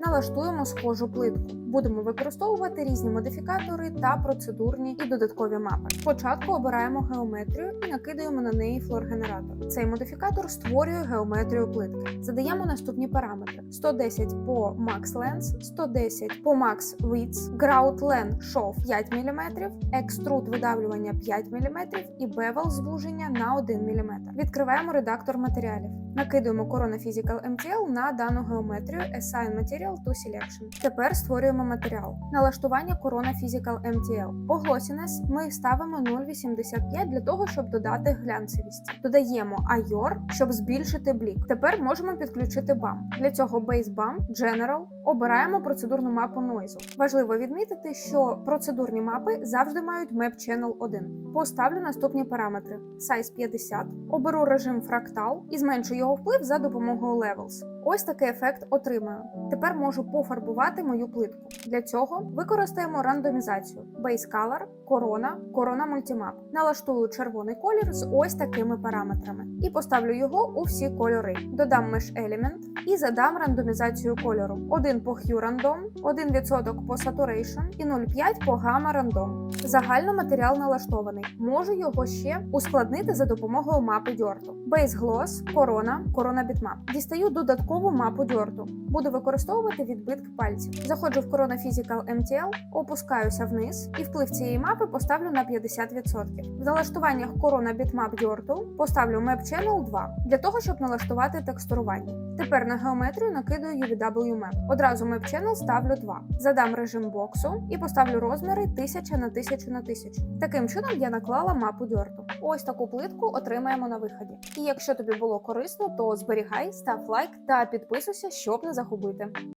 Налаштуємо схожу плитку. Будемо використовувати різні модифікатори та процедурні і додаткові мапи. Спочатку обираємо геометрію і накидаємо на неї флор-генератор. Цей модифікатор створює геометрію плитки. Задаємо наступні параметри: 110 по Max Lens, 110 по Max Width, Grout Len Shov 5 мм, Extrude видавлювання 5 мм і Bevel звуження на 1 мм. Відкриваємо редактор матеріалів. Накидуємо Corona Physical MTL на дану геометрію Assign Material to Selection. Тепер створюємо матеріал. Налаштування Corona Physical MTL. По ми ставимо 0,85 для того, щоб додати глянцевість. Додаємо IOR, щоб збільшити блік. Тепер можемо підключити BAM. Для цього Base BAM, General, обираємо процедурну мапу Noise. Важливо відмітити, що процедурні мапи завжди мають Map Channel 1. Поставлю наступні параметри: Size 50, оберу режим фрактал і зменшу його вплив за допомогою Levels. Ось такий ефект отримаю. Тепер можу пофарбувати мою плитку. Для цього використаємо рандомізацію Base Color, Corona, Corona Multimap. Налаштую червоний колір з ось такими параметрами і поставлю його у всі кольори. Додам Mesh Element і задам рандомізацію кольору: 1 по Hue Random, 1% по Saturation і 0,5 по Gamma Random. Загально матеріал налаштований. Можу його ще ускладнити за допомогою мапи дьорту. Base Gloss, Corona, Corona Bitmap. Дістаю додаткову мапу дьорту. Буду використовувати відбитки пальців. Заходжу в Corona Physical MTL, опускаюся вниз і вплив цієї мапи поставлю на 50%. В налаштуваннях Corona Bitmap дьорту поставлю Map Channel 2 для того, щоб налаштувати текстурування. Тепер на геометрію накидаю UVW Map. Одразу Map Channel ставлю 2. Задам режим боксу і поставлю розміри 1000 на 1000 на 1000. Таким чином я наклала мапу дьорту. Ось таку плитку отримаємо на виході. І якщо тобі було корисно, то зберігай, став лайк підписуйся, щоб не загубити.